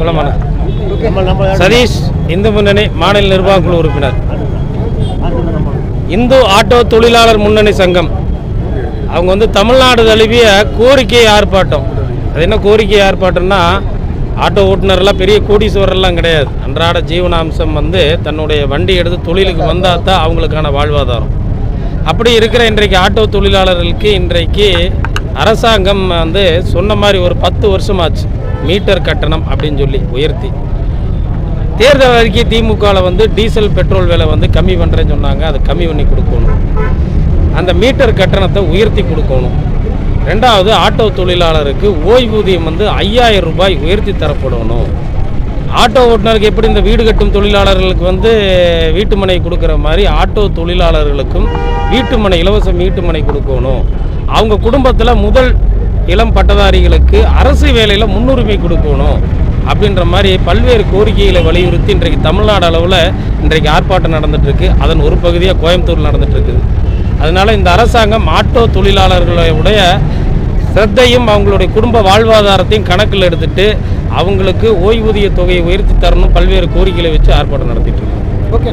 குளமான சதீஷ் இந்து முன்னணி மாநில நிர்வாக குழு உறுப்பினர். இந்து ஆட்டோ தொழிலாளர் முன்னணி சங்கம். அவங்க வந்து தமிழ்நாடு தழுவிய கோரிக்கை ஆர்ப்பாட்டம். அது என்ன கோரிக்கை ஆர்ப்பாட்டம்னா ஆட்டோ ஓட்டுநர்லாம் பெரிய கோடீஸ்வரர்லாம் கிடையாது. அன்றாட ஜீவனாம்சம் வந்து தன்னுடைய வண்டி எடுத்து தொழிலுக்கு வந்தால் தான் அவங்களுக்கான வாழ்வாதாரம். அப்படி இருக்கிற இன்றைக்கு ஆட்டோ தொழிலாளர்களுக்கு இன்றைக்கு அரசாங்கம் வந்து சொன்ன மாதிரி ஒரு பத்து வருஷமாச்சு. மீட்டர் கட்டணம் அப்படின்னு சொல்லி உயர்த்தி. தேர்தல் அறிக்கை திமுகவில் வந்து டீசல் பெட்ரோல் விலை வந்து கம்மி பண்ணுறேன்னு சொன்னாங்க. அதை கம்மி பண்ணி கொடுக்கணும். அந்த மீட்டர் கட்டணத்தை உயர்த்தி கொடுக்கணும். ரெண்டாவது ஆட்டோ தொழிலாளருக்கு ஓய்வூதியம் வந்து ஐயாயிரம் ரூபாய் உயர்த்தி தரப்படணும். ஆட்டோ ஓட்டுநருக்கு எப்படி இந்த வீடு கட்டும் தொழிலாளர்களுக்கு வந்து வீட்டுமனை கொடுக்குற மாதிரி ஆட்டோ தொழிலாளர்களுக்கும் வீட்டுமனை இலவச வீட்டுமனை கொடுக்கணும். அவங்க குடும்பத்தில் முதல் இளம் பட்டதாரிகளுக்கு அரசு வேலையில் முன்னுரிமை கொடுக்கணும் அப்படின்ற மாதிரி பல்வேறு கோரிக்கைகளை வலியுறுத்தி இன்றைக்கு தமிழ்நாடு அளவில் இன்றைக்கு ஆர்ப்பாட்டம் நடந்துட்டுருக்கு. அதன் ஒரு பகுதியாக கோயம்புத்தூர் நடந்துட்டுருக்குது. அதனால் அதனால இந்த அரசாங்கம் ஆட்டோ தொழிலாளர்களுடைய சிரத்தையும் அவங்களுடைய குடும்ப வாழ்வாதாரத்தையும் கணக்கில் எடுத்துட்டு அவங்களுக்கு ஓய்வூதிய தொகையை உயர்த்தி தரணும் பல்வேறு கோரிக்கைகளை வச்சு ஆர்ப்பாட்டம் நடத்திட்டு இருக்கு ஓகே